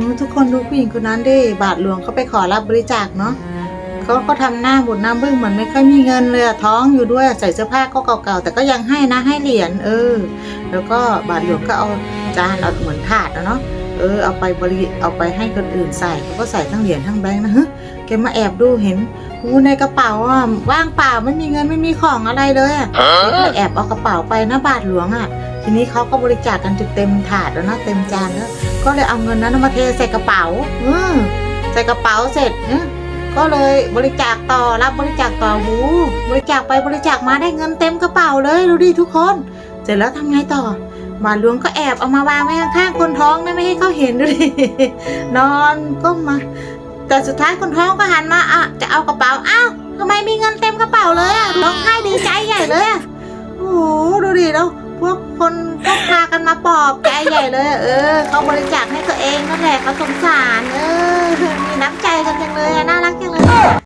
อืมทุกคนดูผู้หญิงคนนั้นดิบาทหลวงเขาไปขอรับบริจาคเนาะเขาก็ทำหน้าบุญน้ำบึ้งเหมือนไม่ค่อยมีเงินเลยอะท้องอยู่ด้วยใส่เสื้อผ้าก็เก่าๆแต่ก็ยังให้นะให้เหรียญเออ แล้วก็บาทหลวงก็เอาจานเอาเหมือนถาดนะเนาะเออเอาไปบริเอาไปให้คนอื่นใส่เขาก็ใส่ทั้งเหรียญทั้งแบงค์นะฮึแกมาแอบดูเห็นอู้ในกระเป๋าอะว่างเปล่าไม่มีเงินไม่มีของอะไรเลยอะก็เลยแอบเอากระเป๋าไปนะบาทหลวงอะ ทีนี้เขาก็บริจาคกันจนเต็มถาดแล้วนะเต็มจานแล้ว ก็เลยเอาเงินนั้นมาเทใส่กระเป๋า อืมใส่กระเป๋าเสร็จก็เลยบริจาคต่อรับบริจาคต่อหูบริจาคไปบริจาคมาได้เงินเต็มกระเป๋าเลยดูดิทุกคน เสร็จแล้วทำไงต่อบาหลวงก็แอบเอามาวางไว้ข้างๆคนท้องนะไม่ให้เขาเห็นดูดินอนก้มมา แต่สุดท้ายคนท้องก็หันมาอะจะเอากระเป๋าอ้าวทำไมมีเงินเต็มกระเป๋าเลยอะร้องไห้ดีใจใหญ่เลยอะโอ้ คนก็พากันมาปอบแกใหญ่เลย เออเขาบริจาคให้ตัวเองนั่นแหละเขาสงสารเออมีน้ำใจ